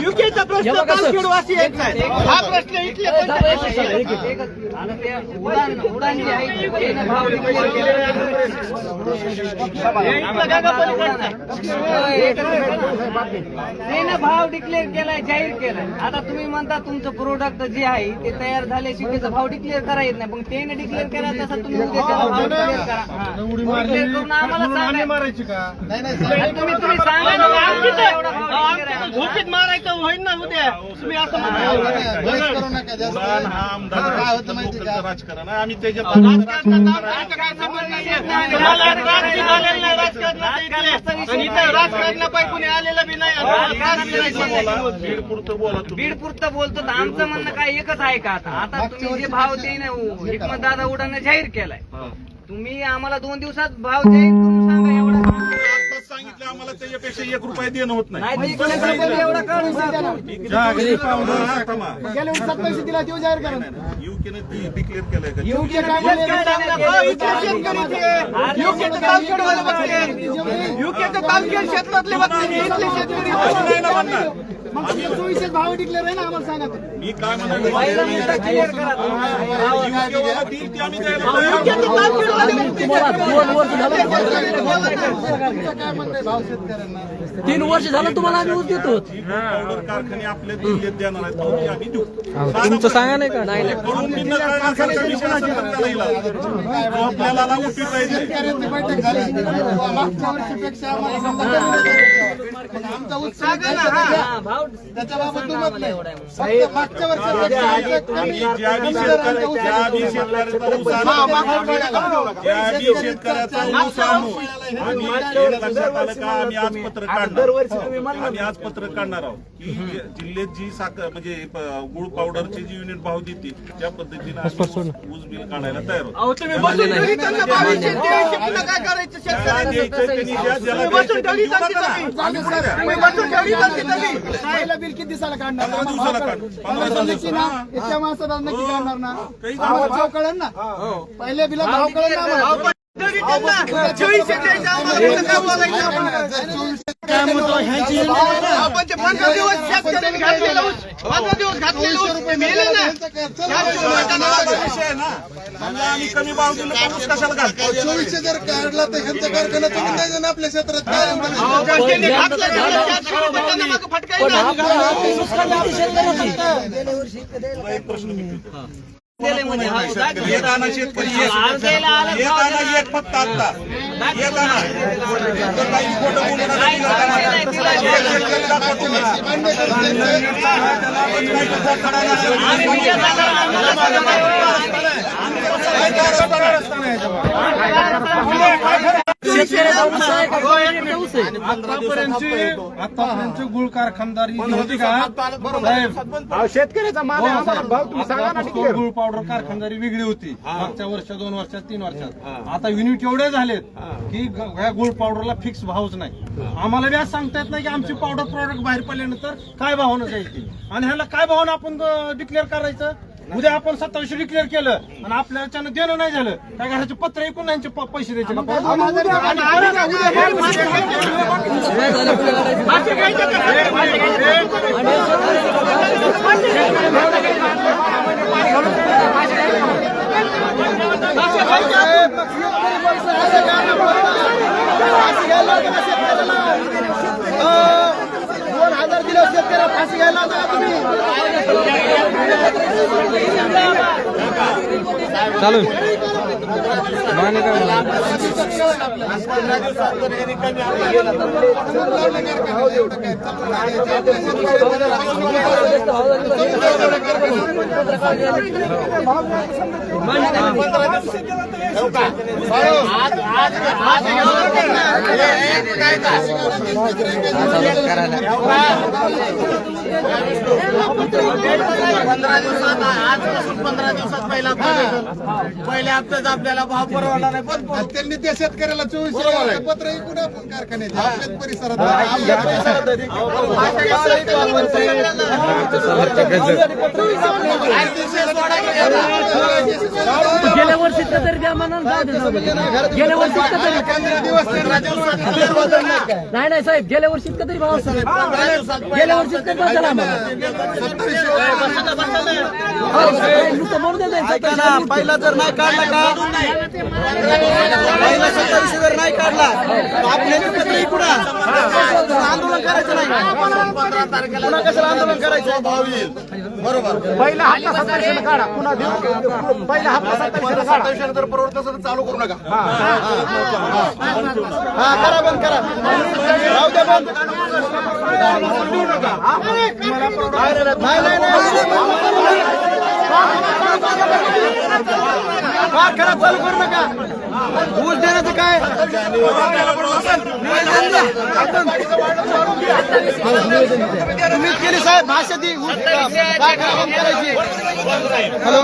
युकेचा प्रश्न हा. प्रश्न भाव डिक्लेअर केलाय जाहीर केलाय आता तुम्ही म्हणता तुमचं प्रोडक्ट जे आहे ते तयार झाले शिकेचा भाव डिक्लेअर करा येत नाही पण त्याने डिक्लेअर केला तसा तुम्ही उद्या हा. मारायची का आणि तुम्ही तुम्ही सांगा ना, आमची तर- एवढा भाव declare आहे. झोपेत मारायचं होईल ना उद्या तुम्ही असं म्हणता करू नका जास्त उडान हा आमदार काय होतं माहिती का राजकारण आहे आम्ही त्याच्या राजकारणाचा आमचा काय संबंध नाहीये. मला राजकारण झालेलं नाही राजकारणाचं इथे. आणि इथं राजकारणापायी कोणी आलेलं बी नाही आणि राजकारण नाही. बीड पुरतं बोला तुम्ही बीड पुरतं बोलतो तर आमचं म्हणणं काय एकच आहे का आता आता तुम्ही जे भाव ते ना हिकमत दादा उडानं जाहीर केलाय तुम्ही आम्हाला दोन दिवसात भाव देईल त्याच्यापेक्षा एक रुपया देणं होत नाही एवढा. हा. गेल्या दिला जाहीर करा युकेने डिक्लेअर केलंय का? हो, ते. युकेचं तालखेड क्षेत्रातले चोवीसशे भाव डिक्लेअर आहे ना आम्हाला सांगा. मी काय म्हणाले पहिला मुद्दा clear करा युकेवाला देईल ते आम्ही द्यायला तयार आहोत. युकेचं तालखेडवाले बघते. तुमचं काय म्हणणं आहे भाव शेतकऱ्यांना तीन वर्ष झालं तुम्हाला आम्ही ऊस देतो. पावडर कारखाने आपल्या दिल्लीत देणार आहेत. तो आम्ही देऊ. तुमचं सांगा नाही का? नाही करून मी न कळण्यासारखा विषय असेल तर त्याला इलाज. जो आपल्याला ना उठवी पाहिजे? शेतकऱ्यांची हा, ज्या बी शेतकऱ्या ज्या बी ऊस ज्या बी ऊस आम्ही एक लक्षात आलं का आम्ही आज पत्र काढणार आम्ही आज पत्र काढणार आहोत की जे- जिल्ह्यात जी साखर म्हणजे प- गुळ पावडरचे जी युनिट भाव देते त्या पद्धतीने आम्ही ऊस बिल काढायला तयार आहोत अहो, तुम्ही बसून ठेवी त्यांना बावीसशे, तेवीसशे, पुन्हा काय करायचं ज्याला शेतकऱ्यांना? द्यायचं त्यांनी द्या, ज्याला तुम्ही बसून द्यायचं ठेवी त्यांनी देऊ त्यांची नका तुम्ही. ना. आम्ही कुठे द्या? तुम्ही बसून ठेवी त्यांची तुम्ही. पहिलं बिल किती दिवसाला काढणार पंधरा दिवसाला काढ. पंधरा पंधरा दिवशी दिवसाला. ना एका माणसाला नक्की काढणार ना काही आम्हाला भाव कळेल ना पहिल्या बिला भाव कळेल ना आम्हाला पंधरा दिवस शेतकऱ्यांनी घातलेलं ऊस, पंधरा दिवस घातलेलं ऊस ते मेले ना. विषय आहे ना समजा आम्ही कमी भाव दिलो तर ऊस कशाला घालतो? चोवीसशे जर काढला तर ह्यांचा कारखाना तुम्ही नाही जाणार आपल्या क्षेत्रात काय अहो, पण त्यांनी घातलं मागं फटकायला म्हणजे हा, आणा शेतकरी देणार. एक फक्त आता काही खोटं बोलू नका. नाही, दिला का नाही? नाही, दिला, एक दिला. शेतकरी दाखवा तुम्ही. आम्ही विजय सागर आम्हाला आतापर्यंतची गुळ कारखानदारी होती का? शेतकऱ्याचा माल आहे, आम्हाला भाव तुम्ही सांगा ना तो गुळ पावडर कारखानदारी वेगळी होती. मागच्या वर्ष दोन वर्षात तीन वर्षात. आता युनिट एवढे झालेत की गुळ पावडरला फिक्स भावच नाही. आम्हाला आज सांगता येत नाही की आमची पावडर प्रॉडक्ट बाहेर पडल्यानंतर काय भावानं जायची? आणि ह्याला काय भावानं आपण डिक्लेअर करायचं? उद्या आपण सत्तावीसशे डिक्लेअर केलं आणि आपल्या याच्यानं देणं नाही झालं काय घराचे पत्र ऐकून प- पैसे द्यायचे का परत? आणि परत काय झालं पुढे काढायचं? दोन हजार दिलं शेतकऱ्याला फाशी घ्यायला होता का तुम्ही चालू पंधरा दिवसात आजपासून पंधरा दिवसात पहिला. पहिल्या हप्त्यात आपल्याला भाव परवडला नाही त्यांनी त्या शेतकऱ्याला चोवीस पत्र ऐकून आपण कारखान्यात आपल्याच परिसरात आपल्या परिसरात गेल्या वर्षी तरी द्या. गेल्या वर्षी तरी नाही नाही साहेब गेल्या वर्षी तरी भाव असेल. गेल्या वर्षी इतका भाव झाला आम्हाला हो, साहेब, नुसतं म्हणू दे नाही, सत्तावीस पहिला जर नाही काढला का जर नाही काढला एकत्र पुन्हा आंदोलन करायचं नाही कशाला आंदोलन करायचं बरोबर पहिला हप्ता सत्तावीस काढा. पुन्हा देऊ. पहिला हप्ता सत्तावीस सत्तावीस नंतर परवडत चालू करू नका. हा. करा बंद करा. राहू द्या बंद. नाही नाही नाही हा करा चालू करू नका. ऊस देण्याचं काय? तुम्ही केली साहेब भाषा दी. ऊस काय करा बंद करायची. हॅलो.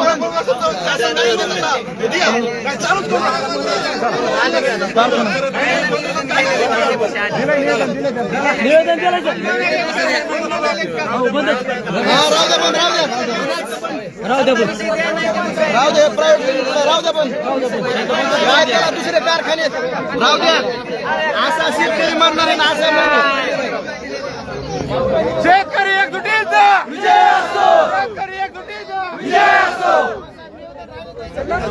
निवेदन राहू द्या बंद राहू द्या. राहू द्या बंद. राहू दे प्रायव्हेट राहू द्या पण. काय करा दुसरे कारखाने राहू द्या. असा शेतकरी मरणार आहे ना असं मरणार शेतकरी एक जुटीचा विजय असो. शेतकरी एक जुटीचा विजय असो.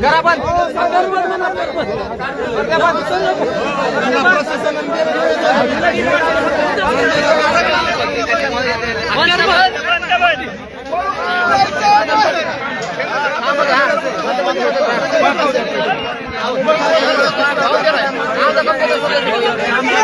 करा बंद